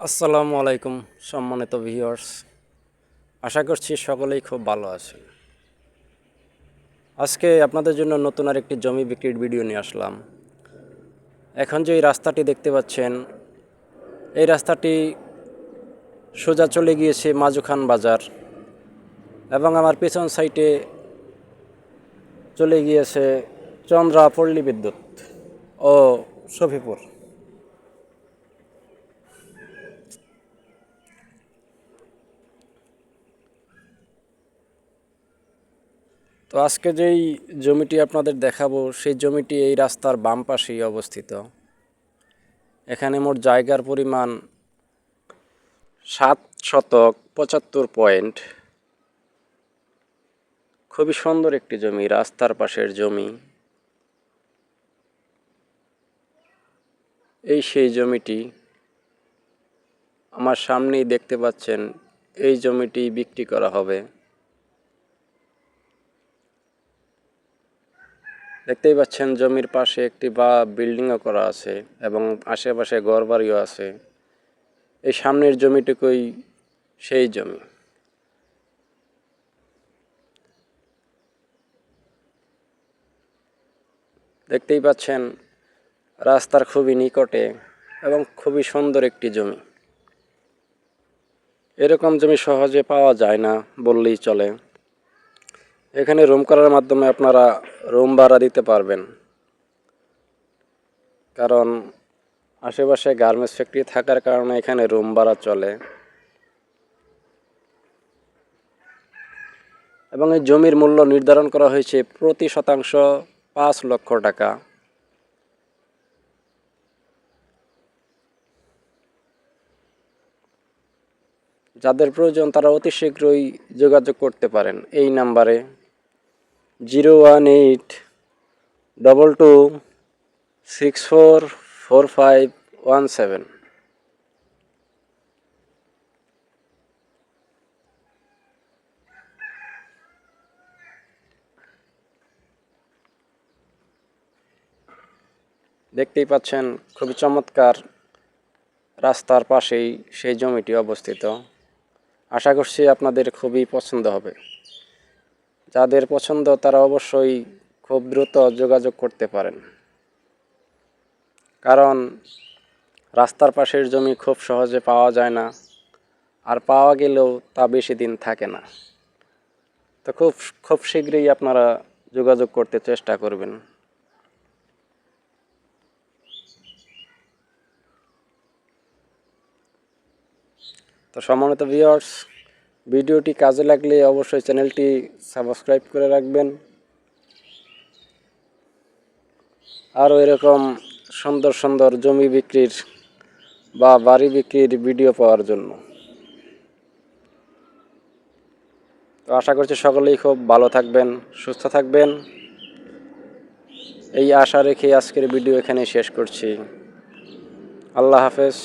আসসালামু আলাইকুম, সম্মানিত ভিউয়ার্স। আশা করছি সকলেই খুব ভালো আছেন। আজকে আপনাদের জন্য নতুন আর একটি জমি বিক্রির ভিডিও নিয়ে আসলাম। এখন যে এই রাস্তাটি দেখতে পাচ্ছেন, এই রাস্তাটি সোজা চলে গিয়েছে মাজুখান বাজার এবং আমার পেছন সাইটে চলে গিয়েছে চন্দ্রা পল্লী বিদ্যুৎ ও সফিপুর তো আজকে যেই জমিটি আপনাদের দেখাবো, সেই জমিটি এই রাস্তার বাম পাশেই অবস্থিত। এখানে মোট জায়গার পরিমাণ সাত শতক পঁচাত্তর পয়েন্ট। খুবই সুন্দর একটি জমি, রাস্তার পাশের জমি। এই সেই জমিটি আমার সামনেই দেখতে পাচ্ছেন, এই জমিটি বিক্রি করা হবে। দেখতেই পাচ্ছেন জমির পাশে একটি বা বিল্ডিংও করা আছে এবং আশেপাশে ঘরবাড়িও আছে। এই সামনের জমিটুকুই সেই জমি। দেখতেই পাচ্ছেন রাস্তার খুবই নিকটে এবং খুবই সুন্দর একটি জমি। এরকম জমি সহজে পাওয়া যায় না বললেই চলে। এখানে রুম করার মাধ্যমে আপনারা রুম ভাড়া দিতে পারবেন। কারণ আশেপাশে গার্মেন্টস ফ্যাক্টরি থাকার কারণে এখানে রুম ভাড়া চলে। এবং এই জমির মূল্য নির্ধারণ করা হয়েছে প্রতি শতাংশ পাঁচ লক্ষ টাকা। যাদের প্রয়োজন তারা অতি শীঘ্রই যোগাযোগ করতে পারেন এই নাম্বারে। Zero one eight double two six four four five one seven দেখতেই পাচ্ছেন খুবই চমৎকার রাস্তার পাশেই সেই জমিটি অবস্থিত। আশা করছি আপনাদের খুবই পছন্দ হবে। যাদের পছন্দ, তারা অবশ্যই খুব দ্রুত যোগাযোগ করতে পারেন। কারণ রাস্তার পাশের জমি খুব সহজে পাওয়া যায় না, আর পাওয়া গেলেও তা বেশি দিন থাকে না। তো খুব খুব শীঘ্রই আপনারা যোগাযোগ করতে চেষ্টা করবেন। তো সম্মানিত ভিউয়ার্স ভিডিওটি কাজে লাগলে অবশ্যই চ্যানেলটি সাবস্ক্রাইব করে রাখবেন। আরও এরকম সুন্দর সুন্দর জমি বিক্রির বা বাড়ি বিক্রির ভিডিও পাওয়ার জন্য। তো আশা করছি সকলেই খুব ভালো থাকবেন, সুস্থ থাকবেন। এই আশা রেখে আজকের ভিডিও এখানে শেষ করছি। আল্লাহ হাফেজ।